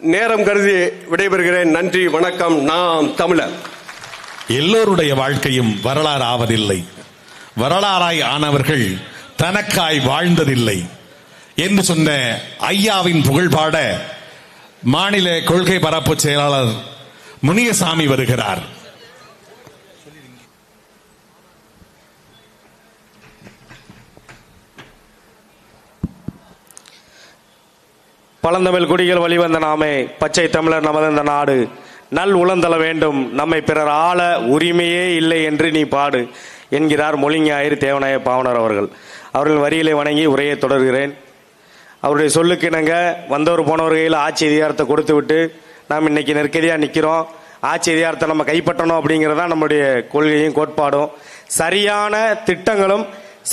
நேரம் கருதி விடைபெறுகிறேன். நன்றி வணக்கம். நாம் தமிழர். எல்லோருடைய வாழ்க்கையும் வரலாறு ஆவதில்லை வரலாறாய் ஆனவர்கள் தனக்காய் வாழ்ந்ததில்லை. என்று சொன்ன ஐயாவின் புகழ்பாட மாநில கொள்கை பரப்பு செயலாளர் முனியசாமி வருகிறார். பழந்தமிழ் குடிகள் வழிவந்த நாமே பச்சை தமிழர் நமது இந்த நாடு. நல் உளந்தள வேண்டும் நம்மை பிறர் ஆள உரிமையே இல்லை என்று நீ பாடு என்கிறார் மொழிஞாயிறு தேவநாய பாவனர் அவர்கள். அவர்கள் வரியிலே வணங்கி உரையை தொடர்கிறேன். அவருடைய சொல்லுக்கு இணங்க வந்தவர் போனவர் கையில் ஆட்சி அதிகாரத்தை கொடுத்து விட்டு நாம் இன்னைக்கு நெருக்கடியாக நிற்கிறோம் ஆட்சி அதிகாரத்தை நம்ம கைப்பற்றணும் அப்படிங்கிறது தான் நம்முடைய கொள்கையும் கோட்பாடும். சரியான திட்டங்களும்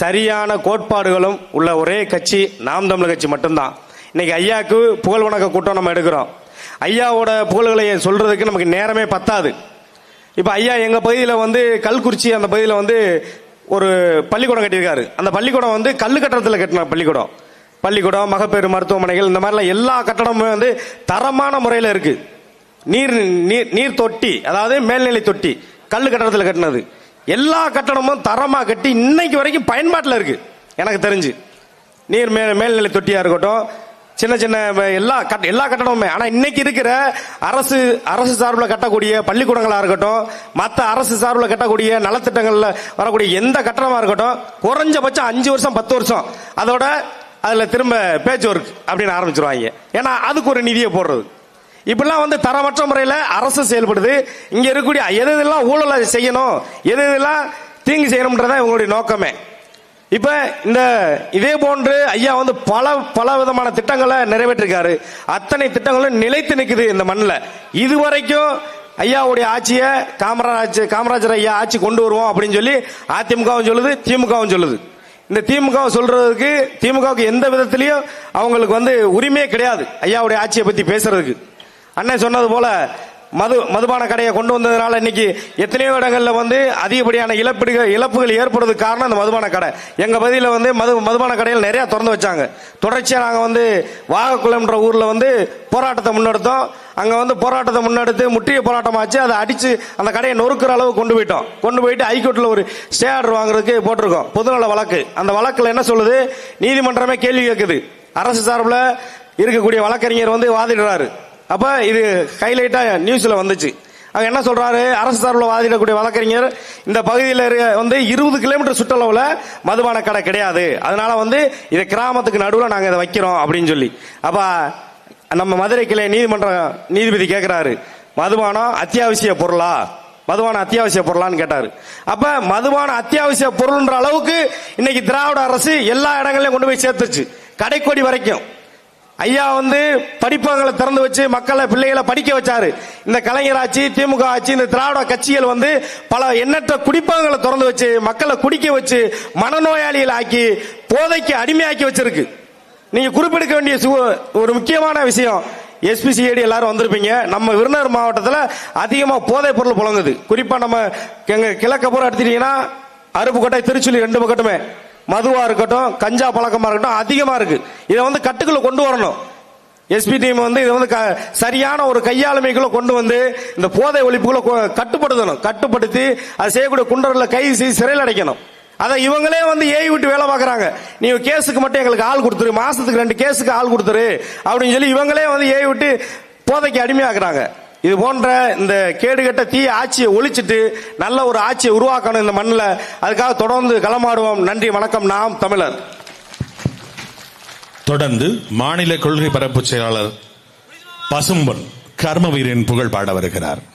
சரியான கோட்பாடுகளும் உள்ள ஒரே கட்சி நாம் தமிழ் கட்சி மட்டும்தான். இன்னைக்கு ஐயாவுக்கு புகழ் வணக்க கூட்டம் நம்ம எடுக்கிறோம். ஐயாவோட புகழ்களை சொல்றதுக்கு நமக்கு நேரமே பத்தாது. இப்போ ஐயா எங்க பகுதியில் வந்து கல்குறிச்சி அந்த பகுதியில் வந்து ஒரு பள்ளிக்கூடம் கட்டியிருக்காரு. அந்த பள்ளிக்கூடம் வந்து கல் கட்டடத்தில் கட்டின பள்ளிக்கூடம். பள்ளிக்கூடம் மகப்பேறு மருத்துவமனைகள் இந்த மாதிரிலாம் எல்லா கட்டடமுமே வந்து தரமான முறையில் இருக்கு. நீர் நீர் நீர் தொட்டி அதாவது மேல்நிலை தொட்டி கல் கட்டடத்தில் கட்டினது. எல்லா கட்டடமும் தரமாக கட்டி இன்னைக்கு வரைக்கும் பயன்பாட்டில் இருக்கு. எனக்கு தெரிஞ்சு. நீர் மேல் மேல்நிலை தொட்டியாக இருக்கட்டும் சின்ன சின்ன எல்லா கட்ட எல்லா கட்டடமுமே. ஆனா இன்னைக்கு இருக்கிற அரசு அரசு சார்பில் கட்டக்கூடிய பள்ளிக்கூடங்களா இருக்கட்டும் மற்ற அரசு சார்பில் கட்டக்கூடிய நலத்திட்டங்கள்ல வரக்கூடிய எந்த கட்டணமாக இருக்கட்டும் குறைஞ்சபட்சம் அஞ்சு வருஷம் பத்து வருஷம் அதோட அதுல திரும்ப பேச்சு ஒர்க் அப்படின்னு ஆரம்பிச்சிருவாங்க. ஏன்னா அதுக்கு ஒரு நிதியை போடுறது. இப்படிலாம் வந்து தரமற்ற முறையில் அரசு செயல்படுது. இங்க இருக்கக்கூடிய எது எதெல்லாம் ஊழலை செய்யணும் எது எதெல்லாம் தீங்கு செய்யணும்ன்றதான் இவங்களுடைய நோக்கமே. இப்ப இந்த இதே போன்று ஐயா வந்து பல பல விதமான திட்டங்களை நிறைவேற்றிருக்காரு. அத்தனை திட்டங்களும் நிலைத்து நிற்குது இந்த மண்ணில். இதுவரைக்கும் ஐயாவுடைய ஆட்சியை காமராஜ் காமராஜர் ஐயா ஆட்சி கொண்டு வருவோம் அப்படின்னு சொல்லி அதிமுகவும் சொல்லுது திமுகவும் சொல்லுது. இந்த திமுக சொல்றதுக்கு திமுகவுக்கு எந்த விதத்திலையும் அவங்களுக்கு வந்து உரிமையே கிடையாது ஐயாவுடைய ஆட்சியை பத்தி பேசுறதுக்கு. அண்ணன் சொன்னது போல மது மதுபான கடையை கொண்டு வந்ததுனால இன்னைக்கு எத்தனையோ இடங்களில் வந்து அதிகப்படியான இழப்பீடுகள் இழப்புகள் ஏற்படுறதுக்கு காரணம் இந்த மதுபான கடை. எங்கள் பகுதியில் வந்து மது மதுபான கடைகள் நிறையா திறந்து வச்சாங்க. தொடர்ச்சியாக நாங்கள் வந்து வாகக்குளம்ன்ற ஊரில் வந்து போராட்டத்தை முன்னெடுத்தோம். அங்கே வந்து போராட்டத்தை முன்னெடுத்து முற்றிய போராட்டமாச்சு. அதை அடித்து அந்த கடையை நொறுக்கிற அளவு கொண்டு போயிட்டோம். கொண்டு போயிட்டு ஹைகோர்ட்டில் ஒரு ஸ்டே ஆர்டர் வாங்குறதுக்கு போட்டிருக்கோம். பொதுநல வழக்கு. அந்த வழக்கில் என்ன சொல்லுது? நீதிமன்றமே கேள்வி கேட்குது அரசு சார்பில் இருக்கக்கூடிய வழக்கறிஞர் வந்து வாதிடுறாரு. அப்ப இது ஹைலைட்டா நியூஸ்ல வந்துச்சு. அவங்க என்ன சொல்றாரு? அரசு சார்பில் வாதிடக்கூடிய வழக்கறிஞர் இந்த பகுதியில் இருக்க வந்து இருபது கிலோமீட்டர் சுற்றளவில் மதுபான கடை கிடையாது. அதனால வந்து இதை கிராமத்துக்கு நடுவில் நாங்கள் இதை வைக்கிறோம் அப்படின்னு சொல்லி. அப்போ நம்ம மதுரை கிளை நீதிமன்ற நீதிபதி கேட்குறாரு மதுபானம் அத்தியாவசிய பொருளா? மதுபான அத்தியாவசிய பொருளான்னு கேட்டார். அப்ப மதுபான அத்தியாவசிய பொருள்ன்ற அளவுக்கு இன்னைக்கு திராவிட அரசு எல்லா இடங்களையும் கொண்டு போய் சேர்த்துச்சு கடைக்கோடி வரைக்கும். ஐயா வந்து படிப்பகங்களை திறந்து வச்சு மக்களை பிள்ளைகளை படிக்க வச்சாரு. இந்த கலைஞர் ஆட்சி திமுக ஆட்சி இந்த திராவிட கட்சிகள் வந்து பல எண்ணற்ற குடிப்பகங்களை திறந்து வச்சு மக்களை குடிக்க வச்சு மனநோயாளிகள் ஆக்கி போதைக்கு அடிமையாக்கி வச்சிருக்கு. நீங்க குறிப்பிடுக்க வேண்டிய சு- ஒரு முக்கியமான விஷயம் எஸ்பிசிஐடி எல்லாரும் வந்திருப்பீங்க. நம்ம விருதுநகர் மாவட்டத்தில் அதிகமாக போதைப் பொருள் புழங்குது. குறிப்பா நம்ம எங்க கிழக்க பூரா எடுத்துட்டீங்கன்னா அருப்புக்கோட்டை திருச்சுழி ரெண்டு பக்கத்துமே மதுவாக இருக்கட்டும் கஞ்சா பழக்கமாக இருக்கட்டும் அதிகமாக இருக்கு. இதை வந்து கட்டுக்குள்ள கொண்டு வரணும். எஸ்பி டீம் வந்து இதை வந்து க- சரியான ஒரு கையாளுமைக்குள்ள கொண்டு வந்து இந்த போதை ஒழிப்புகளை கட்டுப்படுத்தணும். கட்டுப்படுத்தி அது செய்யக்கூடிய குண்டர்களை கைது செய்து சிறையில் அடைக்கணும். அதை இவங்களே வந்து ஏவி விட்டு வேலை பார்க்குறாங்க. நீ கேஸுக்கு மட்டும் எங்களுக்கு ஆள் கொடுத்துரு. மாசத்துக்கு ரெண்டு கேஸுக்கு ஆள் கொடுத்துரு. அப்படின்னு சொல்லி இவங்களே வந்து ஏவி விட்டு போதைக்கு அடிமையாக்குறாங்க. இது போன்ற இந்த கேடுகட்ட தீய ஆட்சியை ஒழிச்சிட்டு நல்ல ஒரு ஆட்சியை உருவாக்கணும் இந்த மண்ணில். அதுக்காக தொடர்ந்து களமாடுவோம். நன்றி வணக்கம். நாம் தமிழர். தொடர்ந்து மாநில கொள்கை பரப்பு செயலாளர் பசும்பொன் கர்மவீரன் புகழ் பாட வருகிறார்.